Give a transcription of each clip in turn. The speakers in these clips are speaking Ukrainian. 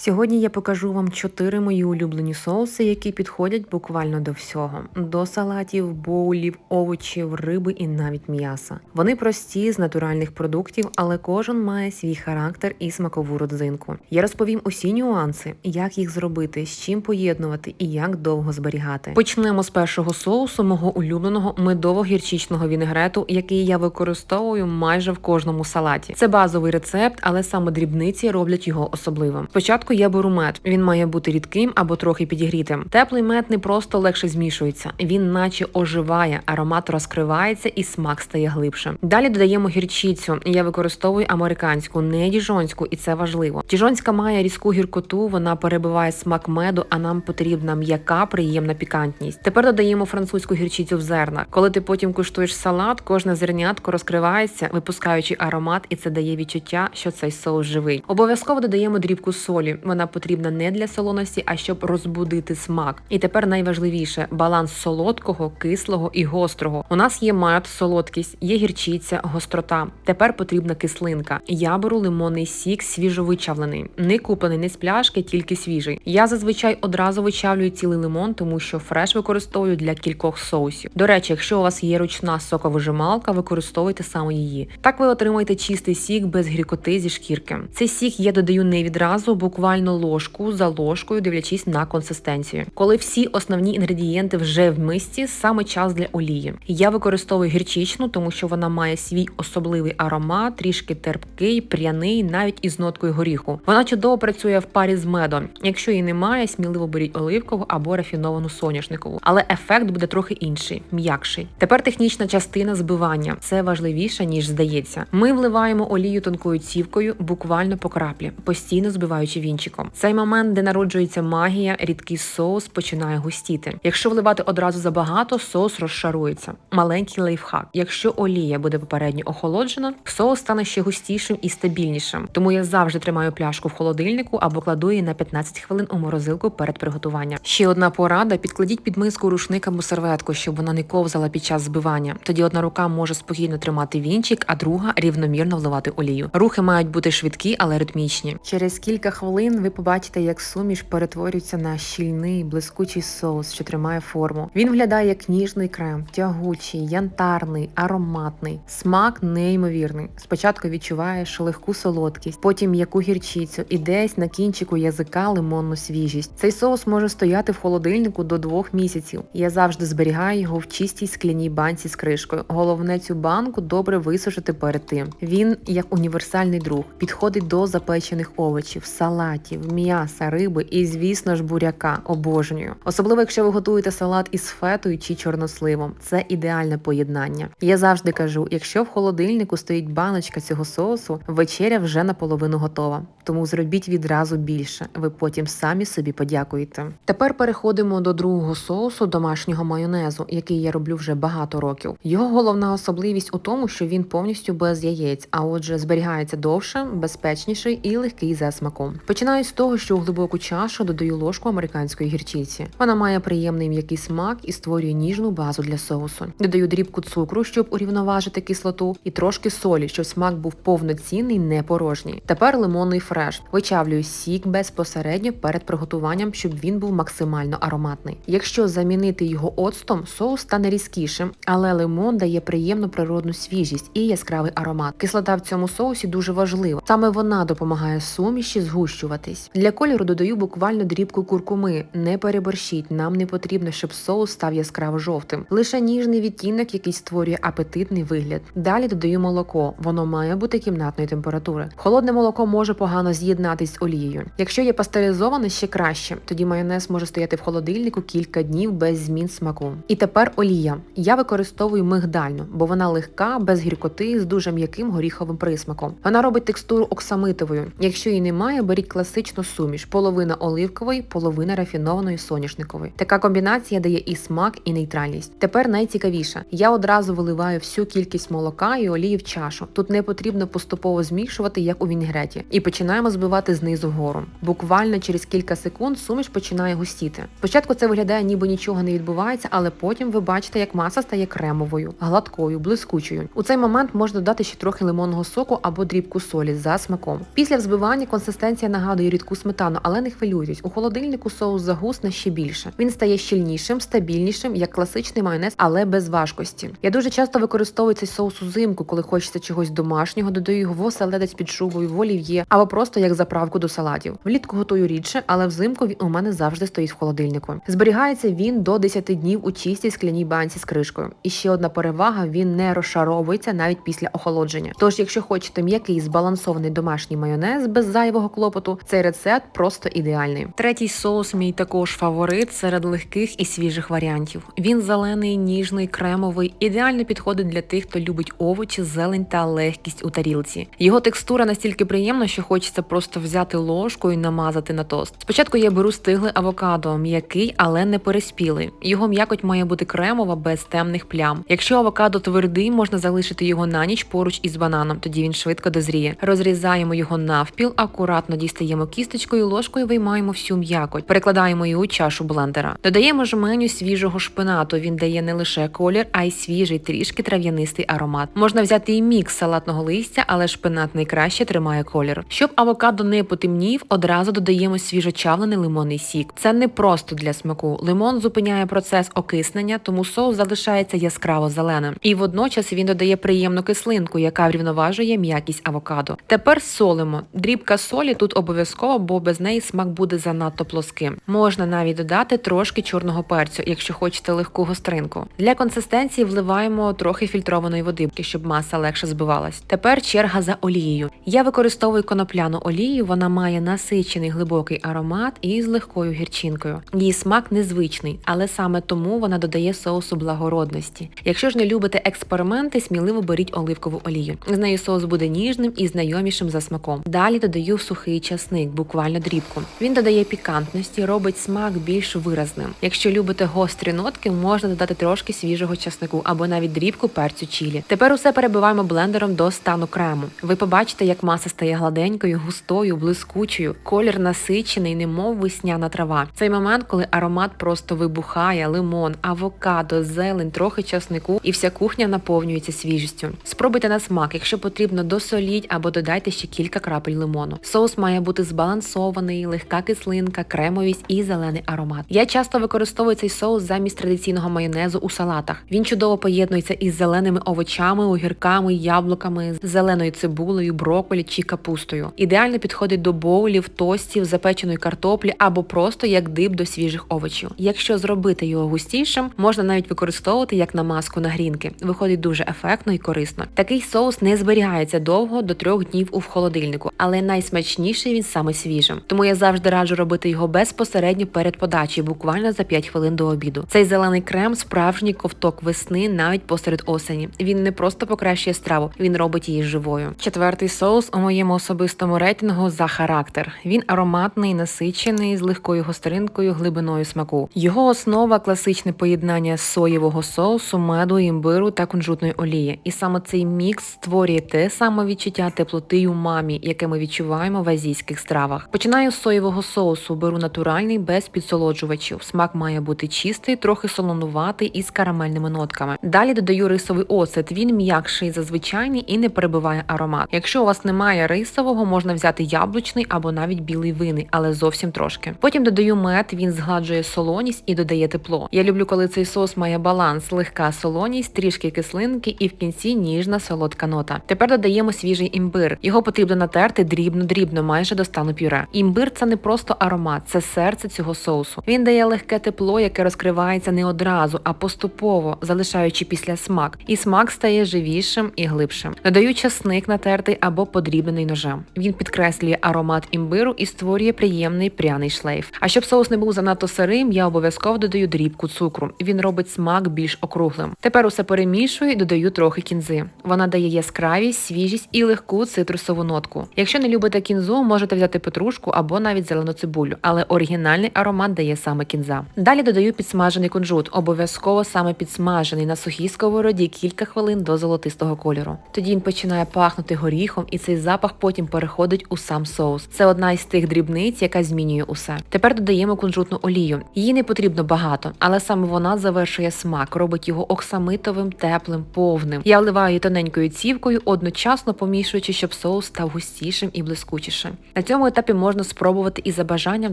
Сьогодні я покажу вам чотири мої улюблені соуси, які підходять буквально до всього: до салатів, боулів, овочів, риби і навіть м'яса. Вони прості з натуральних продуктів, але кожен має свій характер і смакову родзинку. Я розповім усі нюанси, як їх зробити, з чим поєднувати і як довго зберігати. Почнемо з першого соусу мого улюбленого медово-гірчичного вінегрету, який я використовую майже в кожному салаті. Це базовий рецепт, але саме дрібниці роблять його особливим. Спочатку я беру мед. Він має бути рідким або трохи підігрітим. Теплий мед не просто легше змішується, він наче оживає, аромат розкривається і смак стає глибшим. Далі додаємо гірчицю. Я використовую американську, не діжонську, і це важливо. Діжонська має різку гіркоту, вона перебиває смак меду, а нам потрібна м'яка, приємна пікантність. Тепер додаємо французьку гірчицю в зернах. Коли ти потім куштуєш салат, кожне зернятко розкривається, випускаючи аромат, і це дає відчуття, що цей соус живий. Обов'язково додаємо дрібку солі. Вона потрібна не для солоності, а щоб розбудити смак. І тепер найважливіше баланс солодкого, кислого і гострого. У нас є мед, солодкість, є гірчиця, гострота. Тепер потрібна кислинка. Я беру лимонний сік свіжовичавлений, не куплений не з пляшки, тільки свіжий. Я зазвичай одразу вичавлюю цілий лимон, тому що фреш використовую для кількох соусів. До речі, якщо у вас є ручна соковижималка, використовуйте саме її. Так ви отримаєте чистий сік без гіркоти зі шкірки. Цей сік я додаю не відразу, буквально ложку за ложкою, дивлячись на консистенцію. Коли всі основні інгредієнти вже в мисці, саме час для олії. Я використовую гірчичну, тому що вона має свій особливий аромат, трішки терпкий, пряний, навіть із ноткою горіху. Вона чудово працює в парі з медом. Якщо її немає, сміливо беріть оливкову або рафіновану соняшникову. Але ефект буде трохи інший, м'якший. Тепер технічна частина збивання. Це важливіше ніж здається. Ми вливаємо олію тонкою цівкою, буквально по краплі, постійно збиваючи вінчиком. Цей момент, де народжується магія, рідкий соус починає густіти. Якщо вливати одразу забагато, соус розшарується. Маленький лайфхак. Якщо олія буде попередньо охолоджена, соус стане ще густішим і стабільнішим. Тому я завжди тримаю пляшку в холодильнику або кладу її на 15 хвилин у морозилку перед приготуванням. Ще одна порада: підкладіть під миску рушник або серветку, щоб вона не ковзала під час збивання. Тоді одна рука може спокійно тримати вінчик, а друга рівномірно вливати олію. Рухи мають бути швидкі, але ритмічні. Через кілька хвилин ви побачите, як суміш перетворюється на щільний блискучий соус, що тримає форму. Він виглядає як ніжний крем, тягучий, янтарний, ароматний, смак неймовірний. Спочатку відчуваєш легку солодкість, потім м'яку гірчицю і десь на кінчику язика лимонну свіжість. Цей соус може стояти в холодильнику до двох місяців. Я завжди зберігаю його в чистій скляній банці з кришкою. Головне цю банку добре висушити перед тим. Він як універсальний друг, підходить до запечених овочів, салатів, м'яса, риби і, звісно ж, буряка. Обожнюю. Особливо, якщо ви готуєте салат із фетою чи чорносливом. Це ідеальне поєднання. Я завжди кажу: якщо в холодильнику стоїть баночка цього соусу, вечеря вже наполовину готова. Тому зробіть відразу більше. Ви потім самі собі подякуєте. Тепер переходимо до другого соусу домашнього майонезу, який я роблю вже багато років. Його головна особливість у тому, що він повністю без яєць, а отже, зберігається довше, безпечніший і легкий за смаком. Починаю з того, що у глибоку чашу додаю ложку американської гірчиці. Вона має приємний м'який смак і створює ніжну базу для соусу. Додаю дрібку цукру, щоб урівноважити кислоту, і трошки солі, щоб смак був повноцінний, не порожній. Тепер лимонний фреш. Вичавлюю сік безпосередньо перед приготуванням, щоб він був максимально ароматний. Якщо замінити його оцтом, соус стане різкішим, але лимон дає приємну природну свіжість і яскравий аромат. Кислота в цьому соусі дуже важлива. Саме вона допомагає суміші згущуватись. Для кольору додаю буквально дрібку куркуми. Не переборщіть, нам не потрібно, щоб соус став яскраво жовтим. Лише ніжний відтінок, який створює апетитний вигляд. Далі додаю молоко. Воно має бути кімнатної температури. Холодне молоко може погано з'єднатись з олією. Якщо є пастеризоване, ще краще. Тоді майонез може стояти в холодильнику кілька днів без змін смаку. І тепер олія. Я використовую мигдальну, бо вона легка, без гіркоти, з дуже м'яким горіховим присмаком. Вона робить текстуру оксамитовою. Якщо її немає, беріть класичну суміш: половина оливкової, половина рафінованої соняшникової. Така комбінація дає і смак, і нейтральність. Тепер найцікавіше. Я одразу виливаю всю кількість молока і олії в чашу. Тут не потрібно поступово змішувати, як у вінігреті, і починаємо збивати знизу вгору. Буквально через кілька секунд суміш починає густіти. Спочатку це виглядає, ніби нічого не відбувається, але потім ви бачите, як маса стає кремовою, гладкою, блискучою. У цей момент можна додати ще трохи лимонного соку або дрібку солі за смаком. Після взбивання консистенція нагадує нагадує рідку сметану, але не хвилюйтесь. У холодильнику соус загусне ще більше. Він стає щільнішим, стабільнішим, як класичний майонез, але без важкості. Я дуже часто використовую цей соус узимку, коли хочеться чогось домашнього, додаю його в оселедець під шубою, в олів'є або просто як заправку до салатів. Влітку готую рідше, але взимку він у мене завжди стоїть в холодильнику. Зберігається він до 10 днів у чистій скляній банці з кришкою. І ще одна перевага: він не розшаровується навіть після охолодження. Тож, якщо хочете м'який збалансований домашній майонез без зайвого клопоту, цей рецепт просто ідеальний. Третій соус мій також фаворит серед легких і свіжих варіантів. Він зелений, ніжний, кремовий, ідеально підходить для тих, хто любить овочі, зелень та легкість у тарілці. Його текстура настільки приємна, що хочеться просто взяти ложку і намазати на тост. Спочатку я беру стигле авокадо, м'який, але не переспілий. Його м'якоть має бути кремова без темних плям. Якщо авокадо твердий, можна залишити його на ніч поруч із бананом, тоді він швидко дозріє. Розрізаємо його навпіл, акуратно дістаємо кісточкою, ложкою виймаємо всю м'якоть, перекладаємо її у чашу блендера. Додаємо жменю свіжого шпинату. Він дає не лише колір, а й свіжий, трішки трав'янистий аромат. Можна взяти і мікс салатного листя, але шпинат найкраще тримає колір. Щоб авокадо не потемнів, одразу додаємо свіжочавлений лимонний сік. Це не просто для смаку. Лимон зупиняє процес окиснення, тому соус залишається яскраво зеленим. І водночас він додає приємну кислинку, яка врівноважує м'якість авокадо. Тепер солимо. Дрібка солі тут обов'язково, бо без неї смак буде занадто плоским. Можна навіть додати трошки чорного перцю, якщо хочете легку гостринку. Для консистенції вливаємо трохи фільтрованої води, щоб маса легше збивалась. Тепер черга за олією. Я використовую конопляну олію, вона має насичений глибокий аромат і з легкою гірчинкою. Її смак незвичний, але саме тому вона додає соусу благородності. Якщо ж не любите експерименти, сміливо беріть оливкову олію. З нею соус буде ніжним і знайомішим за смаком. Далі додаю сухий часник, буквально дрібку. Він додає пікантності, робить смак більш виразним. Якщо любите гострі нотки, можна додати трошки свіжого часнику або навіть дрібку перцю чілі. Тепер усе перебиваємо блендером до стану крему. Ви побачите, як маса стає гладенькою, густою, блискучою, колір насичений, немов весняна трава. Цей момент, коли аромат просто вибухає, лимон, авокадо, зелень, трохи часнику, і вся кухня наповнюється свіжістю. Спробуйте на смак, якщо потрібно, досоліть або додайте ще кілька крапель лимону. Соус має бути збалансований, легка кислинка, кремовість і зелений аромат. Я часто використовую цей соус замість традиційного майонезу у салатах. Він чудово поєднується із зеленими овочами, огірками, яблуками, зеленою цибулею, брокколі чи капустою. Ідеально підходить до боулів, тостів, запеченої картоплі або просто як дип до свіжих овочів. Якщо зробити його густішим, можна навіть використовувати як намазку на грінки. Виходить дуже ефектно і корисно. Такий соус не зберігається довго до трьох днів у холодильнику, але найсмачніший він саме свіжим. Тому я завжди раджу робити його безпосередньо перед подачею, буквально за 5 хвилин до обіду. Цей зелений крем справжній ковток весни навіть посеред осені. Він не просто покращує страву, він робить її живою. Четвертий соус у моєму особистому рейтингу за характер. Він ароматний, насичений, з легкою гостринкою, глибиною смаку. Його основа класичне поєднання соєвого соусу, меду, імбиру та кунжутної олії. І саме цей мікс створює те саме відчуття теплоти й умамі, яке ми відчуваємо в азійських стравах. Починаю з соєвого соусу, беру натуральний без підсолоджувачів. Смак має бути чистий, трохи солонуватий і з карамельними нотками. Далі додаю рисовий оцет. Він м'якший за звичайний і не перебиває аромат. Якщо у вас немає рисового, можна взяти яблучний або навіть білий винний, але зовсім трошки. Потім додаю мед, він згладжує солоність і додає тепло. Я люблю, коли цей соус має баланс, легка солоність, трішки кислинки і в кінці ніжна солодка нота. Тепер додаємо свіжий імбир. Його потрібно натерти дрібно-дрібно, майже до стану пюре. Імбир це не просто аромат, це серце цього соусу. Він дає легке тепло, яке розкривається не одразу, а поступово, залишаючи після смак. І смак стає живішим і глибшим. Додаю часник натертий або подрібнений ножем. Він підкреслює аромат імбиру і створює приємний пряний шлейф. А щоб соус не був занадто сирим, я обов'язково додаю дрібку цукру. Він робить смак більш округлим. Тепер усе перемішую і додаю трохи кінзи. Вона дає яскравість, свіжість і легку цитрусову нотку. Якщо не любите кінзу, можете взяти петрушку або навіть зелену цибулю, але оригінальний аромат дає саме кінза. Далі додаю підсмажений кунжут, обов'язково саме підсмажений на сухій сковороді кілька хвилин до золотистого кольору. Тоді він починає пахнути горіхом, і цей запах потім переходить у сам соус. Це одна із тих дрібниць, яка змінює усе. Тепер додаємо кунжутну олію. Її не потрібно багато, але саме вона завершує смак, робить його оксамитовим, теплим, повним. Я вливаю тоненькою цівкою, одночасно помішуючи, щоб соус став густішим і блискучішим. На цьому етапі можна спробувати і за бажанням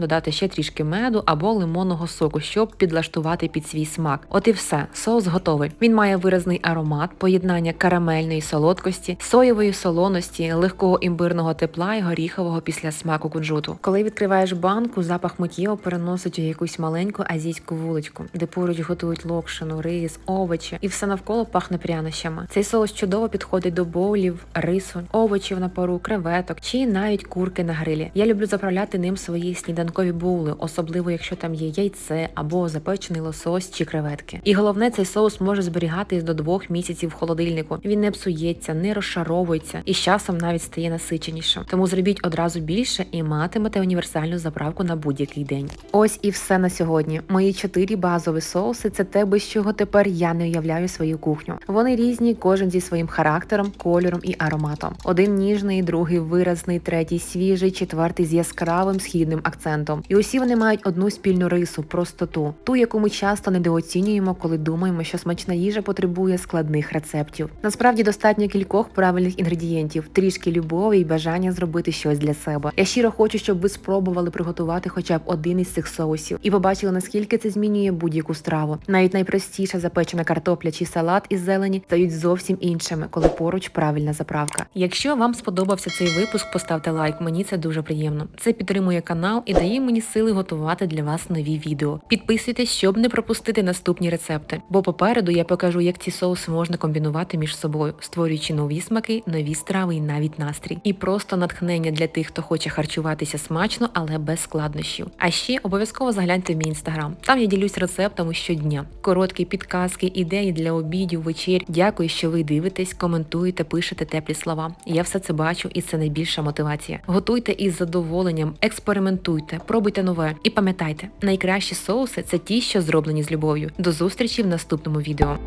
додати ще трішки меду або лимонного соку, щоб підлаштувати під свій смак. От і все, соус готовий. Він має виразний аромат, поєднання карамельної солодкості, соєвої солоності, легкого імбирного тепла і горіхового після смаку кунжуту. Коли відкриваєш банку, запах миттєво переносить у якусь маленьку азійську вуличку, де поруч готують локшину, рис, овочі, і все навколо пахне прянощами. Цей соус чудово підходить до боулів, рису, овочів на пару, креветок чи навіть курки на грилі. Я люблю заправляти ним свої сніданкові боули, особливо якщо там є яйце або запечений лосось чи креветки. І головне, цей соус може зберігатись до двох місяців в холодильнику. Він не псується, не розшаровується і з часом навіть стає насиченішим. Тому зробіть одразу більше і матимете універсальну заправку на будь-який день. Ось і все на сьогодні. Мої чотири базові соуси це те, без чого тепер я не уявляю свою кухню. Вони різні, кожен зі своїм характером, кольором і ароматом. Один ніжний, другий виразний, третій свіжий, четвертий з яскравим східним акцентом. І усі вони мають одну спільну рису простоту, ту, яку ми часто недооцінюємо, коли думаємо, що смачна їжа потребує складних рецептів. Насправді достатньо кількох правильних інгредієнтів, трішки любові і бажання зробити щось для себе. Я щиро хочу, щоб ви спробували приготувати хоча б один із цих соусів і побачили, наскільки це змінює будь-яку страву. Навіть найпростіша запечена картопля чи салат із зелені стають зовсім іншими, коли поруч правильна заправка. Якщо вам сподобався цей випуск, поставте лайк. Мені це дуже приємно. Це підтримує канал і дає мені сили готувати для вас нові відео. Підписуйтесь, щоб не пропустити наступні рецепти. Бо попереду я покажу, як ці соуси можна комбінувати між собою, створюючи нові смаки, нові страви і навіть настрій. І просто натхнення для тих, хто хоче харчуватися смачно, але без складнощів. А ще обов'язково загляньте в мій інстаграм. Там я ділюсь рецептами щодня. Короткі підказки, ідеї для обідів, вечір. Дякую, що ви дивитесь, коментуєте, пишете теплі слова. Я все це бачу, і це найбільша мотивація. Готуйте із задоволенням, експериментуйте, пробуйте нове. І пам'ятайте, найкращі соуси це ті, що зроблені з любов'ю. До зустрічі в наступному відео.